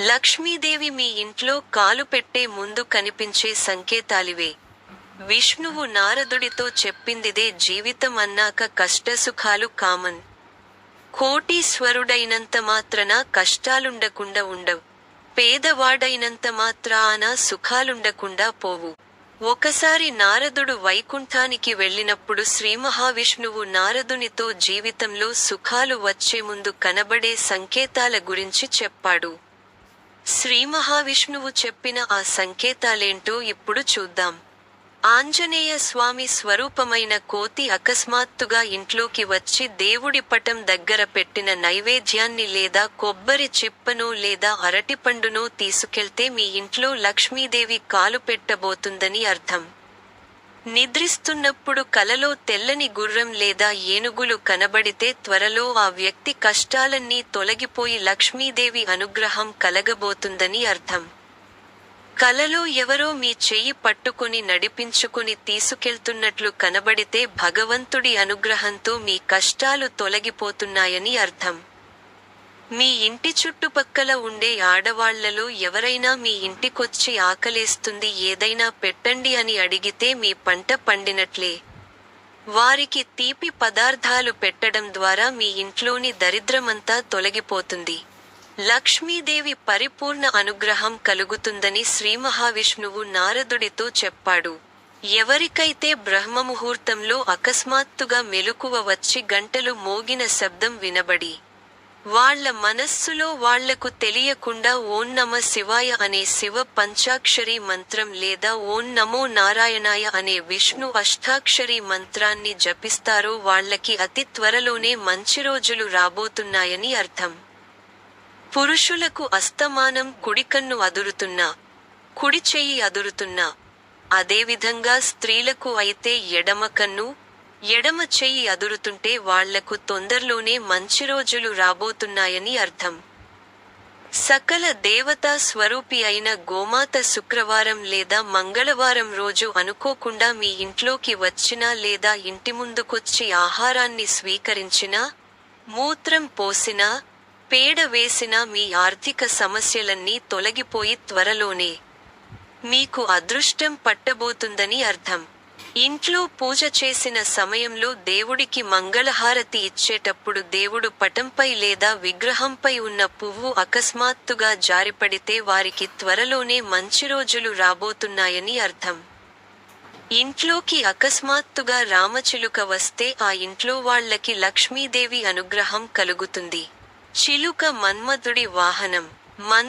లక్ష్మీదేవి మీ ఇంట్లో కాలు పెట్టే ముందు కనిపించే సంకేతాలివే. విష్ణువు నారదుడితో చెప్పిందిదే జీవితం అన్నాక కష్టసుఖాలు కామన్. కోటీశ్వరుడైనంత మాత్రన కష్టాలుండకుండా ఉండవు. పేదవాడైనంత మాత్రాన సుఖాలుండకుండా పోవు. ఒకసారి నారదుడు వైకుంఠానికి వెళ్ళినప్పుడు శ్రీ మహావిష్ణువు నారదునితో జీవితంలో సుఖాలు వచ్చే ముందు కనబడే సంకేతాల గురించి చెప్పాడు. శ్రీ మహావిష్ణువు చెప్పిన ఆ సంకేతాలేంటో ఇప్పుడు చూద్దాం. ఆంజనేయ స్వామి స్వరూపమైన కోతి అకస్మాత్తుగా ఇంట్లోకి వచ్చి దేవుడి పటం దగ్గర పెట్టిన నైవేద్యాన్ని లేదా కొబ్బరి చిప్పనో లేదా అరటిపండునో తీసుకెళ్తే మీ ఇంట్లో లక్ష్మీదేవి కాలు పెట్టబోతుందని అర్థం. నిద్రిస్తున్నప్పుడు కలలో తెల్లని గుర్రం లేదా ఏనుగులు కనబడితే త్వరలో ఆ వ్యక్తి కష్టాలన్నీ తొలగిపోయి లక్ష్మీదేవి అనుగ్రహం కలగబోతుందని అర్థం. కలలో ఎవరో మీ చెయ్యి పట్టుకుని నడిపించుకుని తీసుకెళ్తున్నట్లు కనబడితే భగవంతుడి అనుగ్రహంతో మీ కష్టాలు తొలగిపోతున్నాయని అర్థం. మీ ఇంటి చుట్టుపక్కల ఉండే ఆడవాళ్ళలో ఎవరైనా మీ ఇంటికొచ్చి ఆకలేస్తుంది ఏదైనా పెట్టండి అని అడిగితే మీ పంట పండినట్లే. వారికి తీపి పదార్థాలు పెట్టడం ద్వారా మీ ఇంట్లోని దరిద్రమంతా తొలగిపోతుంది. లక్ష్మీదేవి పరిపూర్ణ అనుగ్రహం కలుగుతుందని శ్రీ మహావిష్ణువు నారదుడితో చెప్పాడు. ఎవరికైతే బ్రహ్మముహూర్తంలో అకస్మాత్తుగా మెలకువ వచ్చి గంటలు మోగిన శబ్దం వినబడి వాళ్ళ మనస్సులో వాళ్ళకు తెలియకుండా ఓం నమ శివాయ అనే శివ పంచాక్షరి మంత్రం లేదా ఓం నమో నారాయణాయ అనే విష్ణు అష్టాక్షరి మంత్రాన్ని జపిస్తారో వాళ్ళకి అతి త్వరలోనే మంచి రోజులు రాబోతున్నాయని అర్థం. పురుషులకు అస్తమానం కుడికన్ను అదురుతున్నా కుడి చెయ్యి అదురుతున్నా అదేవిధంగా స్త్రీలకు అయితే ఎడమ కన్ను ఎడమ చెయ్యి అదురుతుంటే వాళ్ళకు తొందరలోనే మంచి రోజులు రాబోతున్నాయని అర్థం. సకల దేవతా స్వరూపి అయిన గోమాత శుక్రవారం లేదా మంగళవారం రోజు అనుకోకుండా మీ ఇంట్లోకి వచ్చినా లేదా ఇంటి ముందుకొచ్చి ఆహారాన్ని స్వీకరించినా మూత్రం పోసినా పేడ వేసినా మీ ఆర్థిక సమస్యలన్నీ తొలగిపోయి త్వరలోనే మీకు అదృష్టం పట్టబోతుందని అర్థం. ఇంట్లో పూజ చేసిన సమయంలో దేవుడికి మంగళహారతి ఇచ్చేటప్పుడు దేవుడు పటంపై లేదా విగ్రహంపై ఉన్న పువ్వు అకస్మాత్తుగా జారిపడితే వారికి త్వరలోనే మంచి రోజులు రాబోతున్నాయని అర్థం. ఇంట్లోకి అకస్మాత్తుగా రామచిలుక వస్తే ఆ ఇంట్లో వాళ్ళకి లక్ష్మీదేవి అనుగ్రహం కలుగుతుంది. చిలుక మన్మధుడి వాహనం. మన్